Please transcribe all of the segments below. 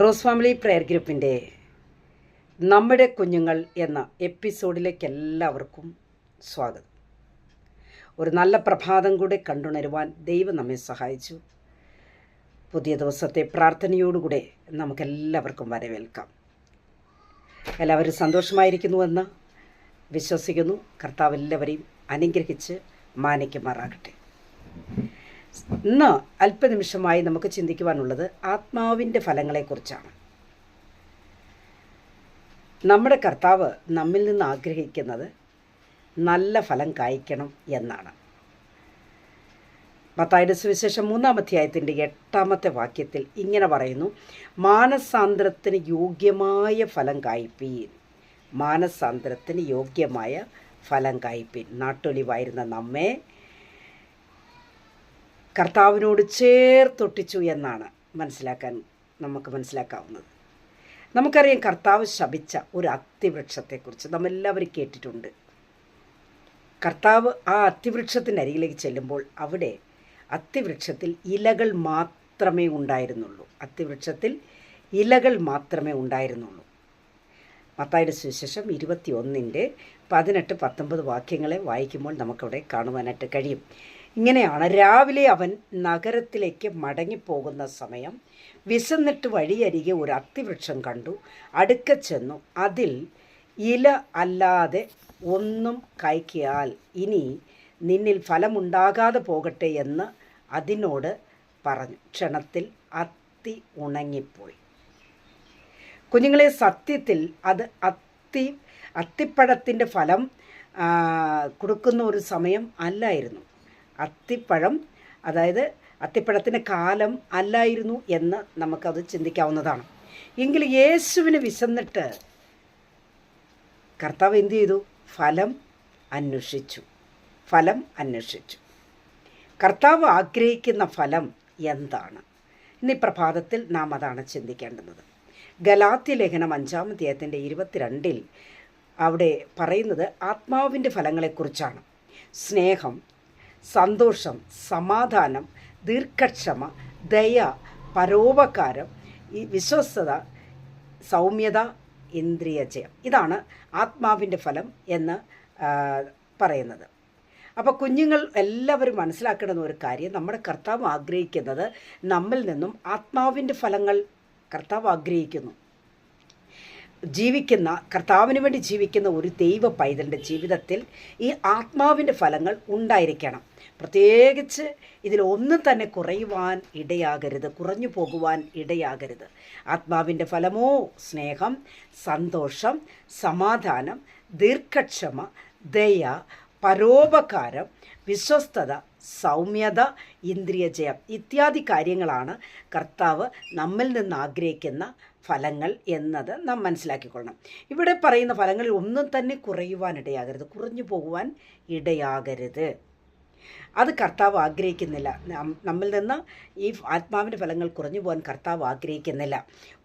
Rose family prayer ഗ്രൂപ്പിന്റെ നമ്മുടെ കുഞ്ഞുങ്ങൾ എന്ന എപ്പിസോഡിലേക്ക് എല്ലാവർക്കും സ്വാഗതം. ഒരു നല്ല പ്രഭാതം കൂടെ കണ്ടുണരുവാൻ ദൈവം നമ്മെ സഹായിച്ചു. പുതിയ ദിവസത്തെ പ്രാർത്ഥനയോടുകൂടെ നമുക്കെല്ലാവർക്കും വരവേൽക്കാം. എല്ലാവരും സന്തോഷമായിരിക്കുന്നുവെന്ന് വിശ്വസിക്കുന്നു. കർത്താവ് എല്ലാവരെയും അനുഗ്രഹിച്ച് മാനിക്കുമാറാകട്ടെ. ഇന്ന് അല്പനിമിഷമായി നമുക്ക് ചിന്തിക്കുവാനുള്ളത് ആത്മാവിന്റെ ഫലങ്ങളെക്കുറിച്ചാണ്. നമ്മുടെ കർത്താവ് നമ്മിൽ നിന്ന് ആഗ്രഹിക്കുന്നത് നല്ല ഫലം കായ്ക്കണം എന്നാണ്. മത്തായുടെ സുവിശേഷം മൂന്നാം അധ്യായത്തിന്റെ എട്ടാമത്തെ വാക്യത്തിൽ ഇങ്ങനെ പറയുന്നു മാനസാന്തരത്തിന് യോഗ്യമായ ഫലം കായ്പീൻ മാനസാന്തരത്തിന് യോഗ്യമായ ഫലം കായ്പീൻ നാട്ടൊലിവായിരുന്ന നമ്മെ കർത്താവിനോട് ചേർത്തൊട്ടിച്ചു എന്നാണ് മനസ്സിലാക്കാൻ നമുക്ക് മനസ്സിലാക്കാവുന്നത്. നമുക്കറിയാം കർത്താവ് ശപിച്ച ഒരു അത്തിവൃക്ഷത്തെക്കുറിച്ച് നമ്മെല്ലാവരും കേട്ടിട്ടുണ്ട്. കർത്താവ് ആ അത്തിവൃക്ഷത്തിന്റെ അരികിലേക്ക് ചെല്ലുമ്പോൾ അവിടെ അത്തിവൃക്ഷത്തിൽ ഇലകൾ മാത്രമേ ഉണ്ടായിരുന്നുള്ളൂ. അത്തിവൃക്ഷത്തിൽ ഇലകൾ മാത്രമേ ഉണ്ടായിരുന്നുള്ളൂ. മത്തായുടെ സുവിശേഷം ഇരുപത്തി ഒന്നിന്റെ പതിനെട്ട് പത്തൊമ്പത് വാക്യങ്ങളെ വായിക്കുമ്പോൾ നമുക്കവിടെ കാണുവാനായിട്ട് കഴിയും. ഇങ്ങനെയാണ് രാവിലെ അവൻ നഗരത്തിലേക്ക് മടങ്ങിപ്പോകുന്ന സമയം. വിശന്നിട്ട് വഴിയരികെ ഒരു അത്തിവൃക്ഷം കണ്ടു. അടുക്ക ചെന്നു. അതിൽ ഇല അല്ലാതെ ഒന്നും കായ്ക്കിയാൽ ഇനി നിന്നിൽ ഫലമുണ്ടാകാതെ പോകട്ടെ എന്ന് അതിനോട് പറഞ്ഞു. ക്ഷണത്തിൽ അത്തി ഉണങ്ങിപ്പോയി. കുഞ്ഞുങ്ങളെ സത്യത്തിൽ അത് അത്തി അത്തിപ്പഴത്തിന്റെ ഫലം കൊടുക്കുന്ന ഒരു സമയം അല്ലായിരുന്നു. അത്തിപ്പഴം അതായത് അത്തിപ്പഴത്തിന് കാലം അല്ലായിരുന്നു എന്ന് നമുക്കത് ചിന്തിക്കാവുന്നതാണ്. എങ്കിൽ യേശുവിന് വിശന്നിട്ട് കർത്താവ് എന്തു ചെയ്തു? ഫലം അന്വേഷിച്ചു. ഫലം അന്വേഷിച്ചു. കർത്താവ് ആഗ്രഹിക്കുന്ന ഫലം എന്താണ്? ഇന്ന് പ്രഭാതത്തിൽ നാം അതാണ് ചിന്തിക്കേണ്ടുന്നത്. ഗലാത്തി ലേഖനം അഞ്ചാം അധ്യായത്തിന്റെ ഇരുപത്തിരണ്ടിൽ അവിടെ പറയുന്നത് ആത്മാവിന്റെ ഫലങ്ങളെക്കുറിച്ചാണ്. സ്നേഹം സന്തോഷം സമാധാനം ദീർഘക്ഷമ ദയ പരോപകാരം ഈ വിശ്വസ്തത സൗമ്യത ഇന്ദ്രിയജയം ഇതാണ് ആത്മാവിന്റെ ഫലം എന്ന് പറയുന്നത്. അപ്പോൾ കുഞ്ഞുങ്ങൾ എല്ലാവരും മനസ്സിലാക്കേണ്ടുന്ന ഒരു കാര്യം നമ്മുടെ കർത്താവ് ആഗ്രഹിക്കുന്നത് നമ്മിൽ നിന്നും ആത്മാവിന്റെ ഫലങ്ങൾ കർത്താവ് ആഗ്രഹിക്കുന്നു. ജീവിക്കുന്ന കർത്താവിന് വേണ്ടി ജീവിക്കുന്ന ഒരു ദൈവ പൈതലിന്റെ ജീവിതത്തിൽ ഈ ആത്മാവിന്റെ ഫലങ്ങൾ ഉണ്ടായിരിക്കണം. പ്രത്യേകിച്ച് ഇതിലൊന്നും തന്നെ കുറയുവാൻ ഇടയാകരുത് കുറഞ്ഞു പോകുവാൻ ഇടയാകരുത്. ആത്മാവിന്റെ ഫലമോ? സ്നേഹം സന്തോഷം സമാധാനം ദീർഘക്ഷമ ദയ പരോപകാരം വിശ്വസ്തത സൗമ്യത ഇന്ദ്രിയജയം. ഇത്യാദി കാര്യങ്ങളാണ് കർത്താവ് നമ്മിൽ നിന്ന് ആഗ്രഹിക്കുന്ന ഫലങ്ങൾ എന്നത് നാം മനസ്സിലാക്കിക്കൊള്ളണം. ഇവിടെ പറയുന്ന ഫലങ്ങളിൽ ഒന്നും തന്നെ കുറയുവാൻ ഇടയാകരുത്. കുറഞ്ഞു പോകുവാൻ ഇടയാകരുത്. അത് കർത്താവ് ആഗ്രഹിക്കുന്നില്ല. നമ്മിൽ നിന്ന് ഈ ആത്മാവിന്റെ ഫലങ്ങൾ കുറഞ്ഞു പോകാൻ കർത്താവ് ആഗ്രഹിക്കുന്നില്ല.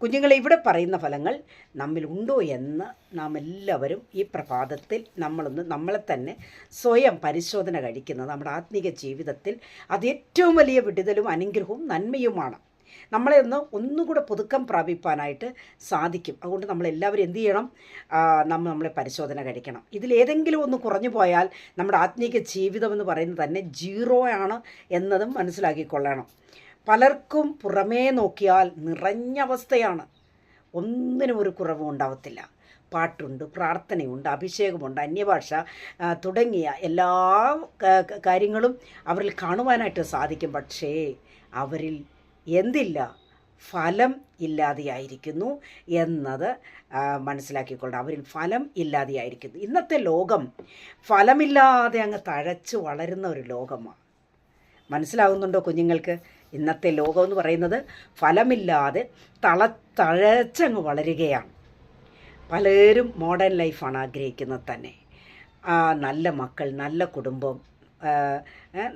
കുഞ്ഞുങ്ങളെ ഇവിടെ പറയുന്ന ഫലങ്ങൾ നമ്മിൽ ഉണ്ടോ എന്ന് നാം എല്ലാവരും ഈ പ്രഭാതത്തിൽ നമ്മളൊന്ന് നമ്മളെ തന്നെ സ്വയം പരിശോധന കഴിക്കുന്നത് നമ്മുടെ ആത്മീക ജീവിതത്തിൽ അത് ഏറ്റവും വലിയ വിടുതലും അനുഗ്രഹവും നന്മയുമാണ്. നമ്മളെ ഒന്ന് ഒന്നുകൂടെ പുതുക്കം പ്രാപിപ്പാനായിട്ട് സാധിക്കും. അതുകൊണ്ട് നമ്മളെല്ലാവരും എന്ത് ചെയ്യണം? നമ്മൾ നമ്മളെ പരിശോധന കഴിക്കണം. ഇതിലേതെങ്കിലും ഒന്ന് കുറഞ്ഞു പോയാൽ നമ്മുടെ ആത്മീയ ജീവിതം എന്ന് പറയുന്നത് തന്നെ ജീറോ ആണ് എന്നതും മനസ്സിലാക്കിക്കൊള്ളണം. പലർക്കും പുറമേ നോക്കിയാൽ നിറഞ്ഞ അവസ്ഥയാണ്. ഒന്നിനും ഒരു കുറവും ഉണ്ടാവത്തില്ല. പാട്ടുണ്ട് പ്രാർത്ഥനയുണ്ട് അഭിഷേകമുണ്ട് അന്യഭാഷ തുടങ്ങിയ എല്ലാ കാര്യങ്ങളും അവരിൽ കാണുവാനായിട്ട് സാധിക്കും. പക്ഷേ അവരിൽ എന്തില്ല? ഫലം ഇല്ലാതെയായിരിക്കുന്നു എന്നത് മനസ്സിലാക്കിക്കൊള്ളണം. അവരിൽ ഫലം ഇല്ലാതെയായിരിക്കുന്നു. ഇന്നത്തെ ലോകം ഫലമില്ലാതെ അങ്ങ് തഴച്ച് വളരുന്ന ഒരു ലോകമാണ്. മനസ്സിലാകുന്നുണ്ടോ കുഞ്ഞുങ്ങൾക്ക്? ഇന്നത്തെ ലോകം എന്ന് പറയുന്നത് ഫലമില്ലാതെ തള തഴച്ചങ്ങ് വളരുകയാണ്. പലരും മോഡേൺ ലൈഫാണ് ആഗ്രഹിക്കുന്നത് തന്നെ. നല്ല മക്കൾ നല്ല കുടുംബം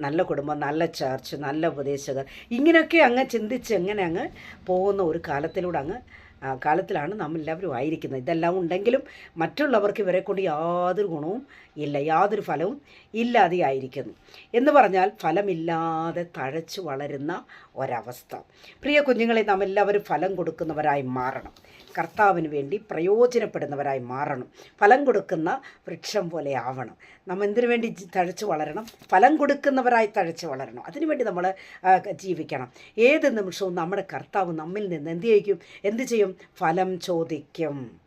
നല്ല കുടുംബം നല്ല ചർച്ച് നല്ല ഉപദേശകർ. ഇങ്ങനെയൊക്കെ അങ്ങ് ചിന്തിച്ച് എങ്ങനെ അങ്ങ് പോകുന്ന ഒരു കാലത്തിലൂടെ അങ്ങ് കാലത്തിലാണ് നാം എല്ലാവരും ആയിരിക്കുന്നത്. ഇതെല്ലാം ഉണ്ടെങ്കിലും മറ്റുള്ളവർക്ക് ഇവരെ കൊണ്ട് യാതൊരു ഗുണവും ഇല്ല യാതൊരു ഫലവും ഇല്ലാതെ ആയിരിക്കുന്നു എന്ന് പറഞ്ഞാൽ ഫലമില്ലാതെ തഴച്ചു വളരുന്ന ഒരവസ്ഥ. പ്രിയ കുഞ്ഞുങ്ങളെ നാം എല്ലാവരും ഫലം കൊടുക്കുന്നവരായി മാറണം. കർത്താവിന് വേണ്ടി പ്രയോജനപ്പെടുന്നവരായി മാറണം. ഫലം കൊടുക്കുന്ന വൃക്ഷം പോലെ ആവണം. നാം എന്തിനു വേണ്ടി തഴച്ചു വളരണം? ഫലം കൊടുക്കുന്നവരായി തഴച്ചു വളരണം. അതിനുവേണ്ടി നമ്മൾ ജീവിക്കണം. ഏത് നിമിഷവും നമ്മുടെ കർത്താവ് നമ്മിൽ നിന്ന് എന്ത് ചെയ്യും എന്ത് ചെയ്യും? ഫലം ചോദിക്കും.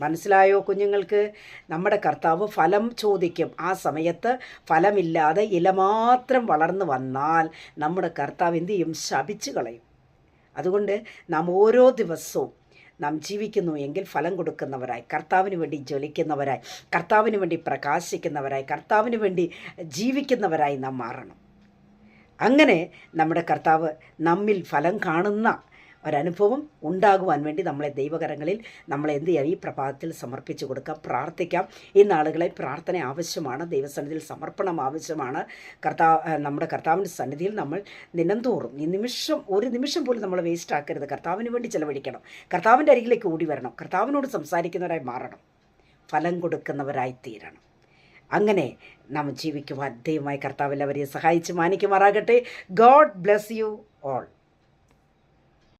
മനസ്സിലായോ കുഞ്ഞുങ്ങൾക്ക്? നമ്മുടെ കർത്താവ് ഫലം ചോദിക്കും. ആ സമയത്ത് ഫലമില്ലാതെ ഇല മാത്രം വളർന്നു വന്നാൽ നമ്മുടെ കർത്താവ് എന്ത് ചെയ്യും? ശപിച്ചു കളയും. അതുകൊണ്ട് നാം ഓരോ ദിവസവും നാം ജീവിക്കുന്നു എങ്കിൽ ഫലം കൊടുക്കുന്നവരായി കർത്താവിന് വേണ്ടി ജ്വലിക്കുന്നവരായി കർത്താവിന് വേണ്ടി പ്രകാശിക്കുന്നവരായി കർത്താവിന് വേണ്ടി ജീവിക്കുന്നവരായി നാം മാറണം. അങ്ങനെ നമ്മുടെ കർത്താവ് നമ്മിൽ ഫലം കാണുന്ന ഒരനുഭവം ഉണ്ടാകുവാൻ വേണ്ടി നമ്മളെ ദൈവകരങ്ങളിൽ നമ്മൾ എന്ത് ചെയ്യാം? ഈ പ്രഭാതത്തിൽ സമർപ്പിച്ചു കൊടുക്കാം പ്രാർത്ഥിക്കാം. ഈ നാളുകളെ പ്രാർത്ഥന ആവശ്യമാണ് ദൈവസന്നിധിയിൽ സമർപ്പണം ആവശ്യമാണ്. കർത്താവ് നമ്മുടെ കർത്താവിന്റെ സന്നിധിയിൽ നമ്മൾ നിനന്തോറും ഈ നിമിഷം ഒരു നിമിഷം പോലും നമ്മൾ വേസ്റ്റ് ആക്കരുത്. കർത്താവിന് വേണ്ടി ചെലവഴിക്കണം. കർത്താവിന്റെ അരികിലേക്ക് ഓടി വരണം. കർത്താവിനോട് സംസാരിക്കുന്നവരായി മാറണം. ഫലം കൊടുക്കുന്നവരായി തീരണം. അങ്ങനെ നാം ജീവിക്കുവാൻ ദൈവമായി കർത്താവ് എല്ലാവരെയും സഹായിച്ച് മാനിക്കുമാറാകട്ടെ. God bless you all.